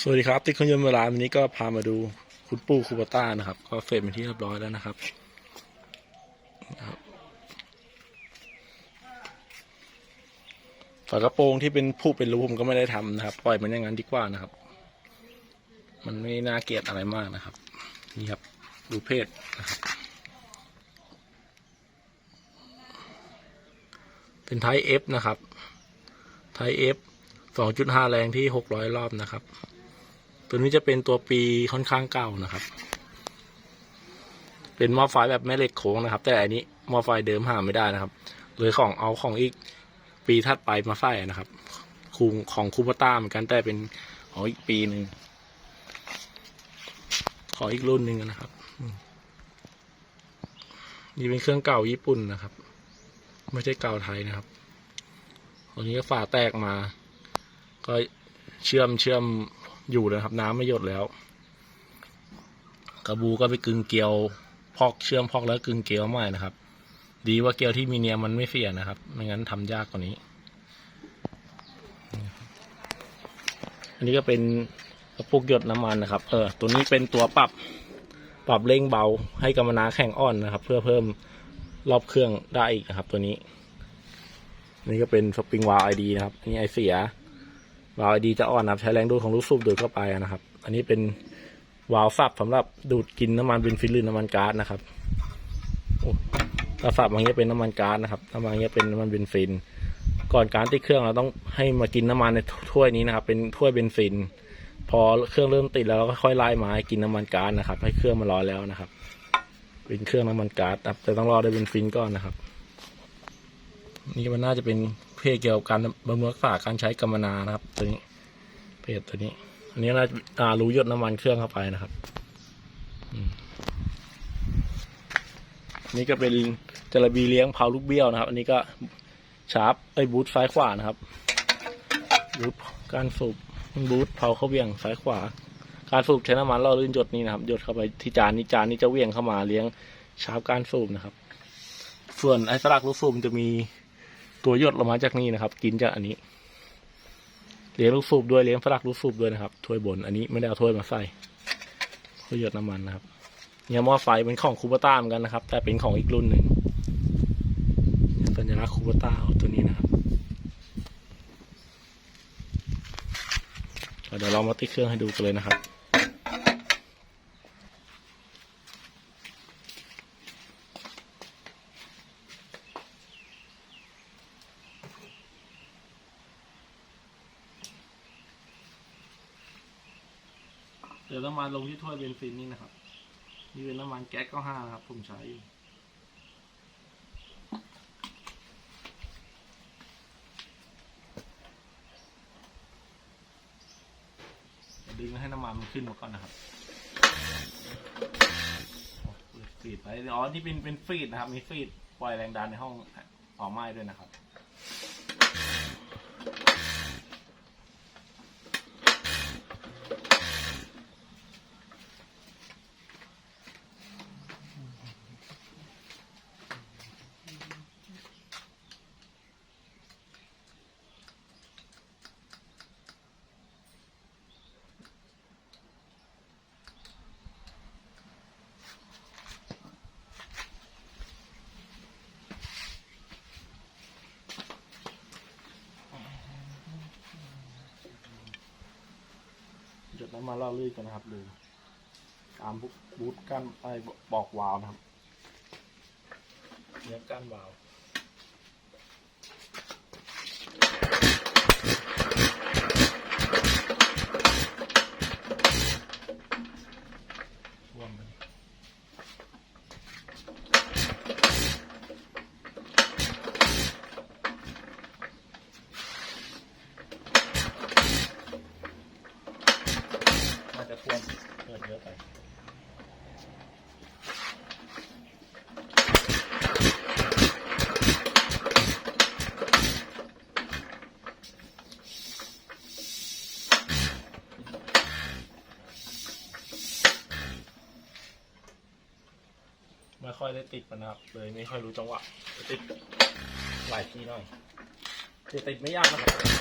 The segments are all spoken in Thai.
สวัสดีครับที่เครื่องยนต์เวลาวันนี้ก็พามาดูคุณปู่คูปต้านะครับ ก็เฟรมเป็นที่เรียบร้อยแล้วนะครับฝากระโปรงที่เป็นผู้เป็นรูผมก็ไม่ได้ทำนะครับ ปล่อยมันอย่างนั้นดีกว่านะครับ มันไม่น่าเกลียดอะไรมากนะครับ นี่ครับดูเพศนะครับ เป็นไทเอฟนะครับ ไทเอฟสองจุดห้าแรงที่หกร้อยรอบนะครับ ตัวนี้จะเป็นตัวปีค่อนข้างเก่านะครับ เป็นหม้อไฟแบบแม่เหล็กโค้งนะครับ แต่อันนี้หม้อไฟเดิมหาไม่ได้นะครับเลยของเอาของอีกปีถัดไปมาใส่นะครับคูของคูปต้าเหมือนกันแต่เป็นของอีกปีหนึ่งขออีกรุ่นหนึ่งนะครับนี่เป็นเครื่องเก่าญี่ปุ่นนะครับ ไม่ใช่เก่าไทยนะครับตัวนี้ก็ฝาแตกมา ก็เชื่อมเชื่อม อยู่นะครับน้ำไม่หยดแล้ว กระบูก็ไปกึงเกลียวพอกเชื่อมพอกแล้วกึงเกลียวใหม่นะครับ ดีว่าเกลียวที่มีเนียมมันไม่เสียนะครับไม่งั้นทำยากกว่านี้ อันนี้ก็เป็นกระปุกหยดน้ำมันนะครับ เออ ตัวนี้เป็นตัวปรับปรับเร่งเบาให้กำมะนาแข็งอ่อนนะครับ เพื่อเพิ่มรอบเครื่องได้อีกนะครับ ตัวนี้ นี่ก็เป็นสปริงวาล์วไอดีนะครับนนี้ไอเสีย วาล์วดีจะอ่อนนะครับ ใช้แรงดูดของลูกสูบดูดเข้าไปนะครับ อันนี้เป็นวาล์วฝับสำหรับดูดกินน้ำมันเบนซินหรือน้ำมันก๊าซนะครับโอ้ถ้าฝับอย่างเงี้ยเป็นน้ำมันก๊าซนะครับถ้ามาอย่างเงี้ยเป็นน้ำมันเบนซิน ก่อนการติดเครื่องเราต้องให้มากินน้ำมันในถ้วยนี้นะครับ เป็นถ้วยเบนซิน พอเครื่องเริ่มติดแล้วเราก็ค่อยไล่มาให้กินน้ำมันก๊าซนะครับ ให้เครื่องมันร้อนแล้วนะครับ เป็นเครื่องน้ำมันก๊าซนะครับแต่ต้องรอได้เบนซินก่อนนะครับ นี่มันน่าจะเป็น เพจเกี่ยวกับการบำรุงรักษาการใช้กำมนานะครับ ตัวนี้ เพจตัวนี้ อันนี้น่าจะอ่ารู้ยดน้ำมันเครื่องเข้าไปนะครับนี่ก็เป็นจระบีเลี้ยงเผาลูกเบี้ยวนะครับ อันนี้ก็ชาร์ปไอ้บูทซ้ายขวานะครับบูทการสูบบูทเผาเข้าเบี่ยงซ้ายขวา การสูบใช้น้ำมันล่อลื่นหยดนี่นะครับหยดเข้าไปที่จานนี้จานนี้จะเวี่ยงเข้ามาเลี้ยงชาร์ปการสูบนะครับ ส่วนไอ้สลักลูกสูบมันจะมี ตัวยดลงมาจากนี่นะครับ กินจากอันนี้เลี้ยงลูกสูบด้วยเลี้ยงฝรั่งลูกสูบด้วยนะครับถ้วยบน อันนี้ไม่ได้เอาถ้วยมาใส่ถ้วยหยดน้ำมันนะครับเนี่ยหม้อไฟเป็นของคูปต้าเหมือนกันนะครับ แต่เป็นของอีกรุ่นหนึ่งสัญลักษณ์คูปต้าตัวนี้นะครับเดี๋ยวเรามาติดเครื่องให้ดูกันเลยนะครับ น้ำมันลงที่ถ้วยเบนซินนี่นะครับ นี่เป็นน้ำมันแก๊สเก้าห้านะครับ ผมใช้อยู่ดึงให้น้ำมันมันขึ้นมาก่อนนะครับฟีดไปอ๋อนี่เป็นเป็นฟีดนะครับ มีฟีดปล่อยแรงดันในห้องเผาไม้ด้วยนะครับ มาล่อลื่นกันนะครับดูตามบูทกั้นไอ้บอกวาวนะครับเนื้อกั้นวาวท่วมไปน่าจะท่วมเกิดเยอะไป ไม่ค่อยได้ติดมันนะครับ เลยไม่ค่อยรู้จังหวะติดหลายทีหน่อยแต่ติดไม่ยากนะครับ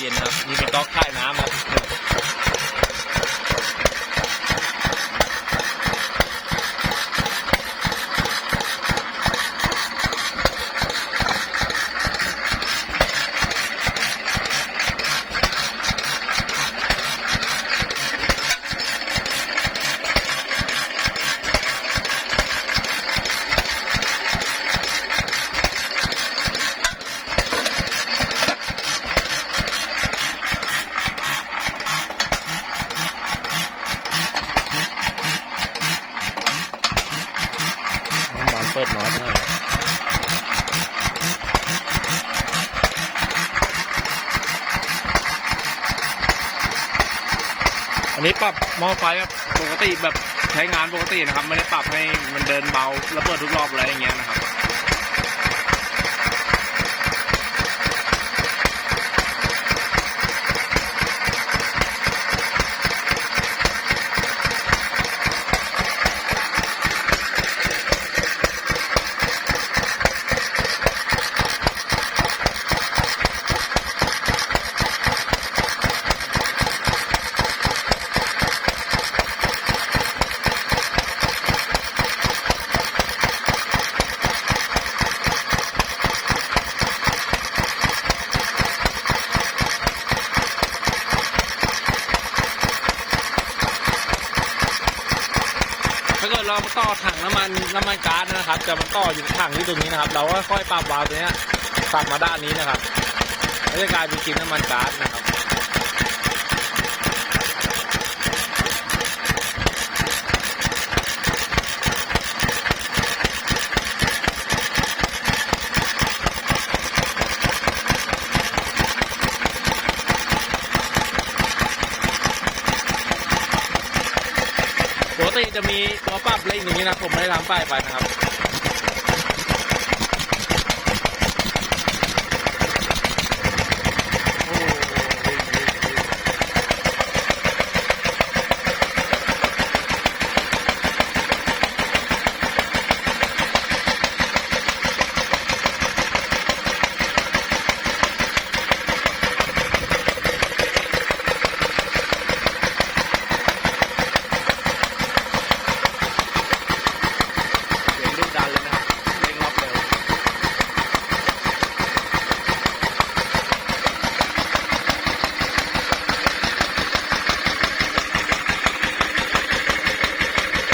เย็นนะครับนี่เป็นก๊อกค่ายน้ำครับน้ำมันเปิดน้อยหน่อย อันนี้ปรับหม้อไฟแบบปกติแบบใช้งานปกตินะครับ ไม่ได้ปรับให้มันเดินเบาระเบิดทุกรอบอะไรอย่างเงี้ยนะครับ เราต่อถังน้ำมันน้ำมันก๊าซนะครับ จะมาต่ออยู่ถังที่ตรงนี้นะครับ เราก็ค่อยปรับวาล์วตัวเนี้ยปรับมาด้านนี้นะครับแล้วจะกลายเป็นกินน้ำมันก๊าซนะครับ ปกติจะมี ตัวปรับอะไรอย่างนี้นะผมไม่ได้ล้ำป้ายไปนะครับ โอ้เสียงดุดันเลยนะครับเร่งรอบเร็ว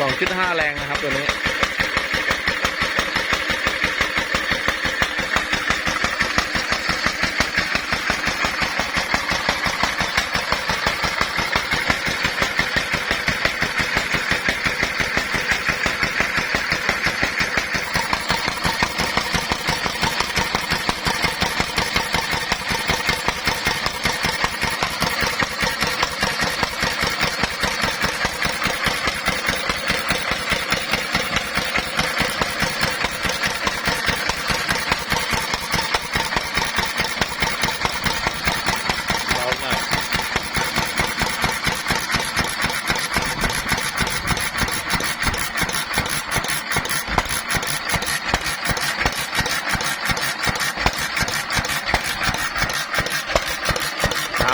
สองจุดห้าแรงนะครับตัวนี้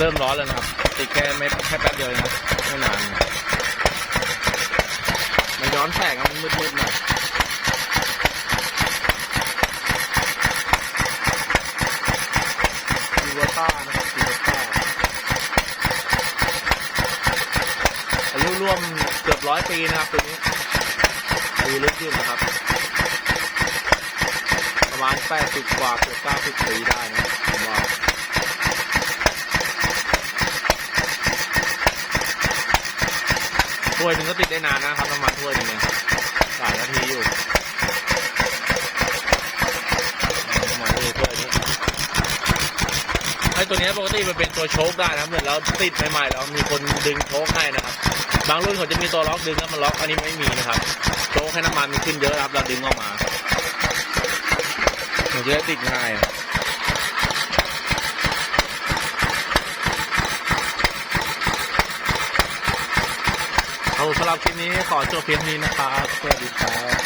เริ่มร้อนแล้วนะครับ ติดแค่เม็ดแค่แป๊บเดียวนะไม่นานมันย้อนแสงมันมืดๆหน่อยดูวต้านะครับดูวต้าอายุร่วมเกือบร้อยปีนะครับตัวนี้อายุลึกยู่นะครับ ประมาณแปดสิบกว่าเกือบเก้าสิบปีได้นะผมว่า ถ้ วยหนึ่งก็ติดได้นานนะครับน้ำมันถ้วยหนึงเนี่ยหลายนาทีอยู่น้ำมันถ้วยถ้วยนี้ไอ้ตัวนี้ปกติมันเป็นตัวโชคได้นะเหมือนเราติดใหม่ๆแล้วมีคนดึงโชคให้นะครับ บางรุ่นเขาจะมีตัวล็อกดึงแล้วมันล็อกอันนี้ไม่มีนะครับโชคให้น้ำมันมันขึ้นเยอะครับเราดึงออกมามันจะได้ติดง่าย เอาสำหรับคลิปนี้ขอจบเพียงนี้นะครับสวัสดีครับ